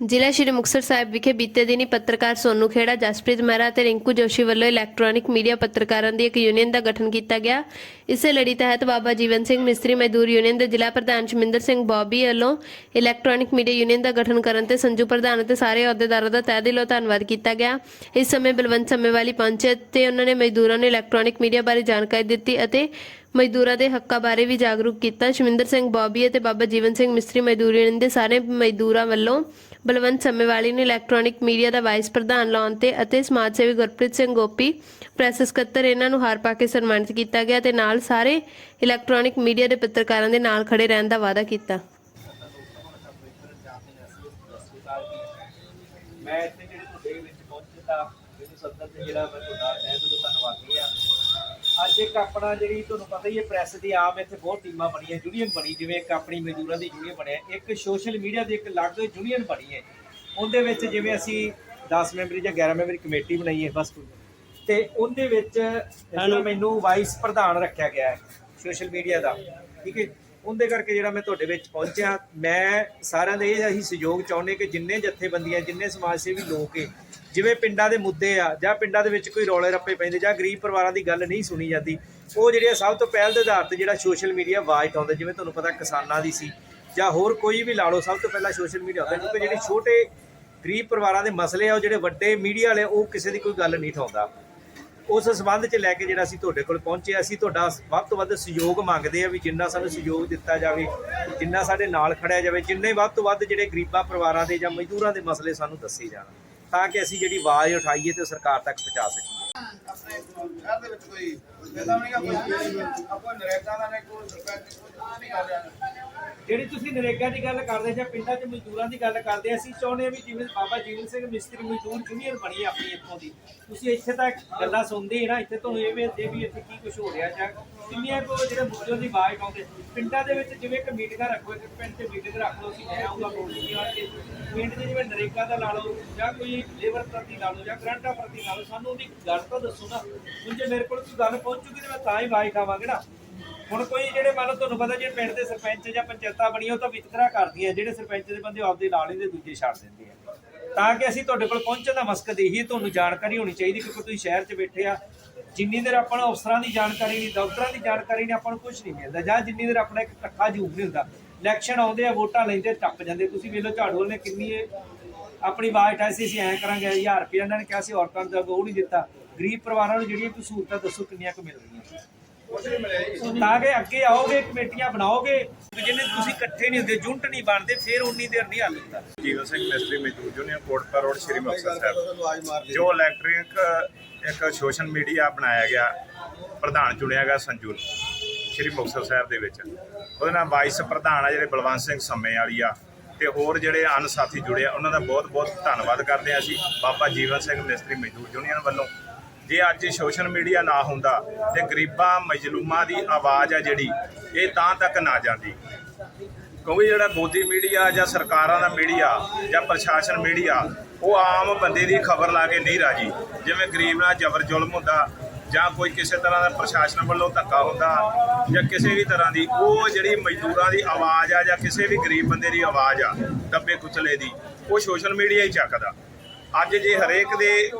ਜ਼ਿਲ੍ਹਾ ਸ਼੍ਰੀ ਮੁਕਤਸਰ ਸਾਹਿਬ ਵਿਖੇ ਬੀਤੇ ਦਿਨੀ ਪੱਤਰਕਾਰ ਸੋਨੂ ਖੇੜਾ, ਜਸਪ੍ਰੀਤ ਮਹਿਰਾ ਤੇ ਰਿੰਕੂ ਜੋਸ਼ੀ ਵੱਲੋਂ ਇਲੈਕਟ੍ਰੋਨਿਕ ਮੀਡੀਆ ਪੱਤਰਕਾਰਾਂ ਦੀ ਇੱਕ ਯੂਨੀਅਨ ਦਾ ਗਠਨ ਕੀਤਾ ਗਿਆ। ਇਸੇ ਲੜੀ ਤਹਿਤ ਬਾਬਾ ਜੀਵਨ ਸਿੰਘ ਮਿਸਤਰੀ ਮਜ਼ਦੂਰ ਯੂਨੀਅਨ ਦੇ ਜ਼ਿਲ੍ਹਾ ਪ੍ਰਧਾਨ ਸ਼ਮਿੰਦਰ ਸਿੰਘ ਬੌਬੀ ਵੱਲੋਂ ਇਲੈਕਟ੍ਰੋਨਿਕ ਮੀਡੀਆ ਯੂਨੀਅਨ ਦਾ ਗਠਨ ਕਰਨ ਤੇ ਸੰਜੂ ਪ੍ਰਧਾਨ ਅਤੇ ਸਾਰੇ ਅਹੁਦੇਦਾਰਾਂ ਦਾ ਤਹਿ ਦਿਲੋਂ ਧੰਨਵਾਦ ਕੀਤਾ ਗਿਆ। ਇਸ ਸਮੇਂ ਬਲਵੰਤ ਸਮੇਵਾਲੀ ਪਹੁੰਚੇ ਤੇ ਉਹਨਾਂ ਨੇ ਮਜ਼ਦੂਰਾਂ ਨੂੰ ਇਲੈਕਟ੍ਰੋਨਿਕ ਮੀਡੀਆ ਬਾਰੇ ਜਾਣਕਾਰੀ ਦਿੱਤੀ ਅਤੇ ਮਜ਼ਦੂਰਾਂ ਦੇ ਹੱਕਾਂ ਬਾਰੇ ਵੀ ਜਾਗਰੂਕ ਕੀਤਾ। ਸ਼ਮਿੰਦਰ ਸਿੰਘ ਬੌਬੀ ਅਤੇ ਬਾਬਾ ਜੀਵਨ ਸਿੰਘ ਮਿਸਤਰੀ ਮਜ਼ਦੂਰ ਯੂਨੀਅਨ ਦੇ ਸਾਰੇ ਮਜ਼ਦੂਰਾਂ ਵੱਲੋਂ ਬਲਵੰਤ ਸਮੇਵਾਲੀ ਨੂੰ ਇਲੈਕਟ੍ਰੋਨਿਕ ਮੀਡੀਆ ਦਾ ਵਾਈਸ ਪ੍ਰਧਾਨ ਲਾਉਣ ਤੇ ਅਤੇ ਸਮਾਜ ਸੇਵੀ ਗੁਰਪ੍ਰੀਤ ਸਿੰਘ ਗੋਪੀ, ਪ੍ਰੈਸ ਸਕੱਤਰ ਇਹਨਾਂ ਨੂੰ ਹਾਰ ਪਾ ਕੇ ਸਨਮਾਨਿਤ ਕੀਤਾ ਗਿਆ ਤੇ ਨਾਲ ਸਾਰੇ ਇਲੈਕਟ੍ਰੋਨਿਕ ਮੀਡੀਆ ਦੇ ਪੱਤਰਕਾਰਾਂ ਦੇ ਨਾਲ ਖੜੇ ਰਹਿਣ ਦਾ ਵਾਅਦਾ ਕੀਤਾ। ਮੈਂ ਇੱਥੇ ਜਿਹੜੇ ਤੁਹਾਡੇ ਵਿੱਚ ਪਹੁੰਚਦਾ ਮੈਨੂੰ ਸੱਦਣ ਤੇ ਜਿਹੜਾ ਮੈਂ ਤੁਹਾਡਾ ਤਹਿ ਦਿਲੋਂ ਧੰਨਵਾਦੀ ਆ ਅੱਜ ਇੱਕ ਆਪਣਾ ਜਿਹੜੀ ਤੁਹਾਨੂੰ ਪਤਾ ਹੀ ਹੈ ਪ੍ਰੈਸ ਦੀ ਆਮ ਇੱਥੇ ਬਹੁਤ ਟੀਮਾਂ ਬਣੀਆਂ ਯੂਨੀਅਨ ਬਣੀ ਜਿਵੇਂ ਇੱਕ ਆਪਣੀ ਮਜ਼ਦੂਰਾਂ ਦੀ ਯੂਨੀਅਨ ਬਣਿਆ ਇੱਕ ਸੋਸ਼ਲ ਮੀਡੀਆ ਦੀ ਇੱਕ ਅਲੱਗ ਯੂਨੀਅਨ ਬਣੀ ਹੈ। ਉਹਦੇ ਵਿੱਚ ਜਿਵੇਂ ਅਸੀਂ 10 ਮੈਂਬਰੀ ਜਾਂ 11 ਮੈਂਬਰੀ ਕਮੇਟੀ ਬਣਾਈ ਹੈ ਬਸ। ਤੇ ਉਹਦੇ ਵਿੱਚ ਜਿਹੜਾ ਮੈਨੂੰ ਵਾਈਸ ਪ੍ਰਧਾਨ ਰੱਖਿਆ ਗਿਆ ਹੈ ਸੋਸ਼ਲ ਮੀਡੀਆ ਦਾ। ਠੀਕ ਹੈ ਉਹਦੇ ਕਰਕੇ ਜਿਹੜਾ ਮੈਂ ਤੁਹਾਡੇ ਵਿੱਚ ਪਹੁੰਚਿਆ ਮੈਂ ਸਾਰਿਆਂ ਦੇ ਇਹ ਅਸੀਂ ਸਹਿਯੋਗ ਚਾਹੁੰਦੇ ਕਿ ਜਿੰਨੇ ਜਥੇਬੰਦੀਆਂ ਜਿੰਨੇ ਸਮਾਜ ਸੇਵੀ ਲੋਕ ਏ ਜਿਵੇਂ ਪਿੰਡਾਂ ਦੇ ਮੁੱਦੇ ਆ, ਜਾਂ ਪਿੰਡਾਂ ਦੇ ਵਿੱਚ ਕੋਈ ਰੌਲੇ ਰੱਪੇ ਪੈਂਦੇ, ਜਾਂ ਗਰੀਬ ਪਰਿਵਾਰਾਂ ਦੀ ਗੱਲ ਨਹੀਂ ਸੁਣੀ ਜਾਂਦੀ, ਉਹ ਜਿਹੜੇ ਆ ਸਭ ਤੋਂ ਪਹਿਲ ਦੇ ਆਧਾਰ ਤੇ ਜਿਹੜਾ ਸੋਸ਼ਲ ਮੀਡੀਆ ਆਵਾਜ਼ ਉਠਾਉਂਦਾ, ਜਿਵੇਂ ਤੁਹਾਨੂੰ ਪਤਾ ਕਿਸਾਨਾਂ ਦੀ ਸੀ, ਜਾਂ ਹੋਰ ਕੋਈ ਵੀ ਲਾ ਲਓ, ਸਭ ਤੋਂ ਪਹਿਲਾਂ ਸੋਸ਼ਲ ਮੀਡੀਆ ਹੁੰਦਾ ਕਿਉਂਕਿ ਜਿਹੜੇ ਛੋਟੇ ਗਰੀਬ ਪਰਿਵਾਰਾਂ ਦੇ ਮਸਲੇ ਆ, ਉਹ ਜਿਹੜੇ ਵੱਡੇ ਮੀਡੀਆ ਵਾਲੇ, ਉਹ ਕਿਸੇ ਦੀ ਕੋਈ ਗੱਲ ਨਹੀਂ ਉਠਾਉਂਦਾ। ਉਸ ਸੰਬੰਧ 'ਚ ਲੈ ਕੇ ਜਿਹੜਾ ਅਸੀਂ ਤੁਹਾਡੇ ਕੋਲ ਪਹੁੰਚੇ ਅਸੀਂ ਤੁਹਾਡਾ ਵੱਧ ਤੋਂ ਵੱਧ ਸਹਿਯੋਗ ਮੰਗਦੇ ਆ ਵੀ ਜਿੰਨਾ ਸਾਨੂੰ ਸਹਿਯੋਗ ਦਿੱਤਾ ਜਾਵੇ, ਜਿੰਨਾ ਸਾਡੇ ਨਾਲ ਖੜਿਆ ਜਾਵੇ, ਜਿੰਨੇ ਵੱਧ ਤੋਂ ਵੱਧ ਜਿਹੜੇ ਗਰੀਬਾਂ ਪਰਿਵਾਰਾਂ ਦੇ ਜਾਂ ਮਜ਼ਦੂਰਾਂ ਦੇ ਮਸਲੇ ਸਾਨੂੰ ਦੱਸੇ ਜਾਣ। ਤਾਂ ਕਿ ਅਸੀਂ ਜਿਹੜੀ ਆਵਾਜ਼ ਉਠਾਈਏ ਤੇ ਸਰਕਾਰ ਤੱਕ ਪਹੁੰਚਾ ਸਕੀਏ। ਆਪਣੇ ਸ਼ਹਿਰ ਦੇ ਵਿੱਚ ਕੋਈ ਜਿੱਦਾਂ ਨਹੀਂ ਕੋਈ ਆਪਾਂ ਨਰੇਗਾ ਦਾ ਨੇ ਕੋਈ ਸਰਪੰਚ ਨਹੀਂ ਕਰ ਰਿਹਾ। ਜਿਹੜੀ ਤੁਸੀਂ ਨਰੇਗਾ ਦੀ ਗੱਲ ਕਰਦੇ ਜਾਂ ਪਿੰਡਾਂ 'ਚ ਮਜ਼ਦੂਰਾਂ ਦੀ ਗੱਲ ਕਰਦੇ, ਅਸੀਂ ਚਾਹੁੰਦੇ ਹਾਂ ਵੀ ਜਿਵੇਂ ਬਾਬਾ ਜੀਵਨ ਸਿੰਘ ਮਿਸਤਰੀ ਮਜ਼ਦੂਰ ਜੂਨੀਅਰ ਬਣੀ ਹੈ ਆਪਣੀ ਇੱਥੋਂ ਦੀ। ਤੁਸੀਂ ਇੱਥੇ ਤੱਕ ਗੱਲਾਂ ਸੁਣਦੇ ਹੀ ਨਾ, ਇੱਥੇ ਤੁਹਾਨੂੰ ਇਹ ਵੀ ਵੀ ਇੱਥੇ ਕੀ ਕੁਝ ਹੋ ਰਿਹਾ ਜਾਂ ਕਿੰਨੀਆਂ ਕੋ ਜਿਹੜੇ ਮੁੱਦਿਆਂ ਦੀ ਆਵਾਜ਼ ਆਉਂਦੇ ਪਿੰਡਾਂ ਦੇ ਵਿੱਚ ਜਿਵੇਂ ਇੱਕ ਮੀਟਿੰਗਾਂ ਰੱਖੋ, ਇੱਕ ਪਿੰਡ 'ਚ ਮੀਟਿੰਗ ਰੱਖ ਲਓ, ਅਸੀਂ ਮੈਂ ਆਉਂਗਾ ਬੋਲਦੀ ਆ ਕੇ ਪਿੰਡ ਦੇ ਜਿਵੇਂ ਨਰੇਗਾ ਦਾ ਲਾ ਲਓ ਜਾਂ ਕੋਈ ਲੇਬਰ ਪ੍ਰਤੀ ਲਾ ਲਓ ਜਾਂ ਗਰੰਟਾ ਪ੍ਰਤੀ ਲਾ ਲਓ, ਸਾਨੂੰ ਉਹਦੀ ਗੱਲ ਤਾਂ ਦੱਸੋ ਨਾ। ਹੁਣ ਜੇ ਮੇਰੇ ਕੋਲ ਕੋਈ ਗੱਲ ਪਹੁੰਚੂਗੀ ਤੇ ਮੈਂ ਤਾਂ ਹੀ ਆਵਾਜ਼ ਖਾਵਾਂਗੇ ਨਾ। ਹੁਣ ਕੋਈ ਜਿਹੜੇ ਮੰਨ ਲਓ ਤੁਹਾਨੂੰ ਪਤਾ ਜਿਹੜੇ ਪਿੰਡ ਦੇ ਸਰਪੰਚ ਜਾਂ ਪੰਚਾਇਤਾਂ ਬਣੀਆਂ, ਉਹ ਤਾਂ ਵਿਤਕਰਾ ਕਰਦੀਆਂ, ਜਿਹੜੇ ਸਰਪੰਚ ਦੇ ਬੰਦੇ ਆਪਦੇ ਨਾਲ ਹੀ ਦੇ ਦੂਜੇ ਛੱਡ ਦਿੰਦੇ ਆ। ਤਾਂ ਕਿ ਅਸੀਂ ਤੁਹਾਡੇ ਕੋਲ ਪਹੁੰਚਣ ਦਾ ਮਕਸਦ ਇਹੀ ਤੁਹਾਨੂੰ ਜਾਣਕਾਰੀ ਹੋਣੀ ਚਾਹੀਦੀ ਕਿਉਂਕਿ ਤੁਸੀਂ ਸ਼ਹਿਰ 'ਚ ਬੈਠੇ ਆ। ਜਿੰਨੀ ਦੇਰ ਆਪਾਂ ਨੂੰ ਅਫਸਰਾਂ ਦੀ ਜਾਣਕਾਰੀ ਨਹੀਂ, ਦਫ਼ਤਰਾਂ ਦੀ ਜਾਣਕਾਰੀ ਨਹੀਂ, ਆਪਾਂ ਨੂੰ ਕੁਝ ਨਹੀਂ ਮਿਲਦਾ। ਜਾਂ ਜਿੰਨੀ ਦੇਰ ਆਪਣਾ ਇੱਕ ਇਕੱਠਾ ਜੂਬ ਨਹੀਂ ਹੁੰਦਾ ਇਲੈਕਸ਼ਨ ਆਉਂਦੇ ਆ, ਵੋਟਾਂ ਲੈਂਦੇ ਟੱਪ ਜਾਂਦੇ ਤੁਸੀਂ ਵੇਖ ਲਓ ਝਾੜੂ ਨੇ ਕਿੰਨੀ ਆਪਣੀ ਆਵਾਜ਼ ਉਠਾਈ ਸੀ, ਅਸੀਂ ਐਂ ਕਰਾਂਗੇ 1000 ਰੁਪਏ ਇਹਨਾਂ ਨੇ ਕਿਹਾ ਸੀ, ਔਰਤਾਂ ਨੂੰ ਉਹ ਨਹੀਂ ਦਿੱਤਾ। ਗਰੀਬ ਪਰਿਵਾਰਾਂ ਨੂੰ ਜਿਹੜੀਆਂ ਕੋਈ ਸਹੂਲਤਾਂ ਦੱਸੋ ਕਿੰਨੀਆਂ ਕੁ ਮਿਲ ਰਹੀਆਂ। ਤਾਂ ਕਿ ਅੱਗੇ ਆਓਗੇ, ਕਮੇਟੀਆਂ ਬਣਾਓਗੇ ਜਿੰਨੇ ਤੁਸੀਂ ਇਕੱਠੇ ਨਹੀਂ ਹੁੰਦੇ, ਜੁੰਟ ਨਹੀਂ ਬਣਦੇ, ਫਿਰ ਉਨੀ ਦੇਰ ਨਹੀਂ ਹੱਲ ਹੁੰਦਾ। ਜੀਵਨ ਸਿੰਘ ਮਿਸਤਰੀ ਮਜ਼ਦੂਰ ਯੂਨੀਅਨ ਕੋਟਪਾ ਰੋਡ, ਸ਼੍ਰੀ ਮੁਕਤਸਰ ਸਾਹਿਬ। ਜੋ ਇਲੈਕਟ੍ਰਿਕ ਇੱਕ ਸੋਸ਼ਲ ਮੀਡੀਆ ਬਣਾਇਆ ਗਿਆ, ਪ੍ਰਧਾਨ ਚੁਣਿਆ ਗਿਆ ਸੰਜੂ, ਸ਼੍ਰੀ ਮੁਕਤਸਰ ਸਾਹਿਬ ਦੇ ਵਿੱਚ। ਉਹਦੇ ਨਾਲ ਵਾਈਸ ਪ੍ਰਧਾਨ ਆ ਜਿਹੜੇ ਬਲਵੰਤ ਸਿੰਘ ਸੰਮੇ ਵਾਲੀ ਆ, ਤੇ ਹੋਰ ਜਿਹੜੇ ਅਨ ਸਾਥੀ ਜੁੜੇ ਆ, ਉਹਨਾਂ ਦਾ ਬਹੁਤ ਬਹੁਤ ਧੰਨਵਾਦ ਕਰਦੇ ਆ ਅਸੀਂ। ਬਾਬਾ ਜੀਵਨ ਸਿੰਘ ਮਿਸਤਰੀ ਮਜ਼ਦੂਰ ਯੂਨੀਅਨ ਵੱਲੋਂ। ਜੇ ਅੱਜ ਸੋਸ਼ਲ ਮੀਡੀਆ ਨਾ ਹੁੰਦਾ ਤੇ ਗਰੀਬਾਂ, ਮਜਲੂਮਾਂ ਦੀ ਆਵਾਜ਼ ਆ ਜਿਹੜੀ, ਇਹ ਤਾਂ ਤੱਕ ਨਾ ਜਾਂਦੀ। ਕਿਉਂਕਿ ਜਿਹੜਾ ਗੋਦੀ ਮੀਡੀਆ ਜਾਂ ਸਰਕਾਰਾਂ ਦਾ ਮੀਡੀਆ ਜਾਂ ਪ੍ਰਸ਼ਾਸਨ ਮੀਡੀਆ, ਉਹ ਆਮ ਬੰਦੇ ਦੀ ਖਬਰ ਲਾ ਕੇ ਨਹੀਂ ਰਾਜੀ। ਜਿਵੇਂ ਗਰੀਬ ਨਾਲ ਜ਼ਬਰ ਜ਼ੁਲਮ ਹੁੰਦਾ, ਜਾਂ ਕੋਈ ਕਿਸੇ ਤਰ੍ਹਾਂ ਦਾ ਪ੍ਰਸ਼ਾਸਨ ਵੱਲੋਂ ਧੱਕਾ ਹੁੰਦਾ, ਜਾਂ ਕਿਸੇ ਵੀ ਤਰ੍ਹਾਂ ਦੀ, ਉਹ ਜਿਹੜੀ ਮਜ਼ਦੂਰਾਂ ਦੀ ਆਵਾਜ਼ ਆ ਜਾਂ ਕਿਸੇ ਵੀ ਗਰੀਬ ਬੰਦੇ ਦੀ ਆਵਾਜ਼ ਆ ਦੱਬੇ ਕੁਚਲੇ ਦੀ, ਉਹ ਸੋਸ਼ਲ ਮੀਡੀਆ ਹੀ ਚੱਕਦਾ। ਅੱਜ ਜੇ ਹਰੇਕ ਦੇ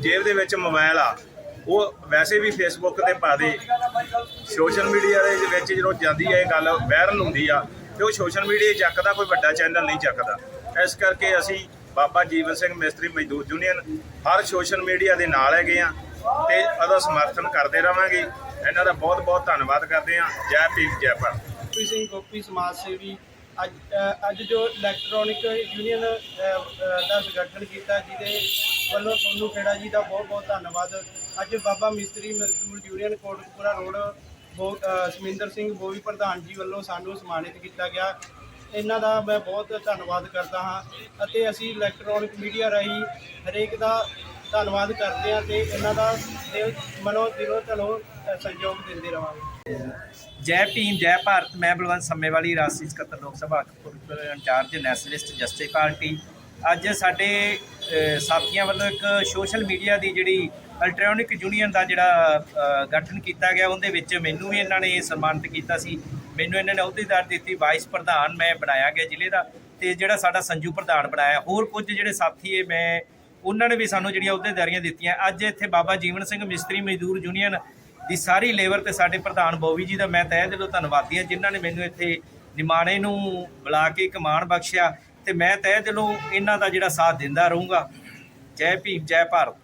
ਜੇਬ ਦੇ ਵਿੱਚ ਮੋਬਾਈਲ ਆ, ਉਹ ਵੈਸੇ ਵੀ ਫੇਸਬੁੱਕ ਤੇ ਪਾ ਦੇ। ਸੋਸ਼ਲ ਮੀਡੀਆ ਦੇ ਵਿੱਚ ਜਦੋਂ ਜਾਂਦੀ ਹੈ ਇਹ ਗੱਲ ਵਾਇਰਲ ਹੁੰਦੀ ਆ, ਤੇ ਉਹ ਸੋਸ਼ਲ ਮੀਡੀਆ ਚੱਕਦਾ, ਕੋਈ ਵੱਡਾ ਚੈਨਲ ਨਹੀਂ ਚੱਕਦਾ। ਇਸ ਕਰਕੇ ਅਸੀਂ ਬਾਬਾ ਜੀਵਨ ਸਿੰਘ ਮਿਸਤਰੀ ਮਜ਼ਦੂਰ ਯੂਨੀਅਨ ਹਰ ਸੋਸ਼ਲ ਮੀਡੀਆ ਦੇ ਨਾਲ ਹੈਗੇ ਆ, ਤੇ ਉਹਦਾ ਸਮਰਥਨ ਕਰਦੇ ਰਵਾਂਗੇ। ਇਹਨਾਂ ਦਾ ਬਹੁਤ ਬਹੁਤ ਧੰਨਵਾਦ ਕਰਦੇ ਆ। ਜੈ ਭੀਮ, ਜੈ ਭਾਰਤ। ਸਿੰਘ ਗੋਪੀ ਸਮਾਜ ਸੇਵੀ ਅੱਜ ਅੱਜ ਜੋ ਇਲੈਕਟ੍ਰੋਨਿਕ ਯੂਨੀਅਨ ਦਾ ਸੰਗਠਨ ਕੀਤਾ ਜਿਹਦੇ ਵੱਲੋਂ ਤੁਹਾਨੂੰ ਖੇੜਾ ਜੀ ਦਾ ਬਹੁਤ ਬਹੁਤ ਧੰਨਵਾਦ। ਅੱਜ ਬਾਬਾ ਮਿਸਤਰੀ ਮਜ਼ਦੂਰ ਯੂਨੀਅਨ ਕੋਟਕਪੂਰਾ ਰੋਡ ਬੋ- ਅ, ਸਮਿੰਦਰ ਸਿੰਘ ਬੋਵੀ ਪ੍ਰਧਾਨ ਜੀ ਵੱਲੋਂ ਸਾਨੂੰ ਸਨਮਾਨਿਤ ਕੀਤਾ ਗਿਆ। ਇਹਨਾਂ ਦਾ ਮੈਂ ਬਹੁਤ ਧੰਨਵਾਦ ਕਰਦਾ ਹਾਂ ਅਤੇ ਅਸੀਂ ਇਲੈਕਟ੍ਰੋਨਿਕ ਮੀਡੀਆ ਰਾਹੀਂ ਹਰੇਕ ਦਾ ਧੰਨਵਾਦ ਕਰਦੇ ਹਾਂ ਤੇ ਇਹਨਾਂ ਦਾ ਦਿਲ ਮਨੋ ਦਿਲੋਂ ਤੁਹਾਨੂੰ ਅ, ਸਹਿਯੋਗ ਦਿੰਦੇ ਰਹਾਂਗੇ। ਜੈ ਭੀਮ, ਜੈ ਭਾਰਤ, ਮੈਂ ਬਲਵੰਤ ਸੰਮੇਵਾਲੀ ਰਾਸ਼ਟਰੀ ਸਕੱਤਰ Lok Sabha Kapurthala in-charge Nationalist Justice Party ਅੱਜ ਸਾਡੇ ਸਾਥੀਆਂ ਵੱਲੋਂ ਇੱਕ ਸੋਸ਼ਲ ਮੀਡੀਆ ਦੀ ਜਿਹੜੀ ਇਲੈਕਟ੍ਰੋਨਿਕ ਯੂਨੀਅਨ ਦਾ ਜਿਹੜਾ ਗਠਨ ਕੀਤਾ ਗਿਆ, ਉਹਦੇ ਵਿੱਚ ਮੈਨੂੰ ਵੀ ਇਹਨਾਂ ਨੇ ਸਨਮਾਨਿਤ ਕੀਤਾ ਸੀ। ਮੈਨੂੰ ਇਹਨਾਂ ਨੇ ਅਹੁਦੇਦਾਰ ਦਿੱਤੀ ਵਾਈਸ ਪ੍ਰਧਾਨ ਮੈਂ ਬਣਾਇਆ ਗਿਆ ਜ਼ਿਲ੍ਹੇ ਦਾ, ਤੇ ਜਿਹੜਾ ਸਾਡਾ ਸੰਜੂ ਪ੍ਰਧਾਨ ਬਣਾਇਆ। ਹੋਰ ਕੁਝ ਜਿਹੜੇ ਸਾਥੀ ਇਹ ਮੈਂ, ਉਹਨਾਂ ਨੇ ਵੀ ਸਾਨੂੰ ਜਿਹੜੀਆਂ ਅਹੁਦੇਦਾਰੀਆਂ ਦਿੱਤੀਆਂ। ਅੱਜ ਇੱਥੇ ਬਾਬਾ ਜੀਵਨ ਸਿੰਘ ਮਿਸਤਰੀ ਮਜ਼ਦੂਰ ਯੂਨੀਅਨ ਦੀ ਸਾਰੀ ਲੇਬਰ ਤੇ ਸਾਡੇ ਪ੍ਰਧਾਨ ਬੋਵੀ ਜੀ ਦਾ ਮੈਂ ਤਹਿ ਦਿਲੋਂ ਧੰਨਵਾਦੀ ਹਾਂ, ਜਿਨ੍ਹਾਂ ਨੇ ਮੈਨੂੰ ਇੱਥੇ ਨਿਮਾਣੇ ਨੂੰ ਬੁਲਾ ਕੇ ਇੱਕ ਬਖਸ਼ਿਆ ਤੇ ਮੈਂ ਤਹਿ ਦਿਲੋਂ ਇਹਨਾਂ ਦਾ ਜਿਹੜਾ ਸਾਥ ਦਿੰਦਾ ਰਹੂੰਗਾ। ਜੈ ਭੀਮ, ਜੈ ਭਾਰਤ।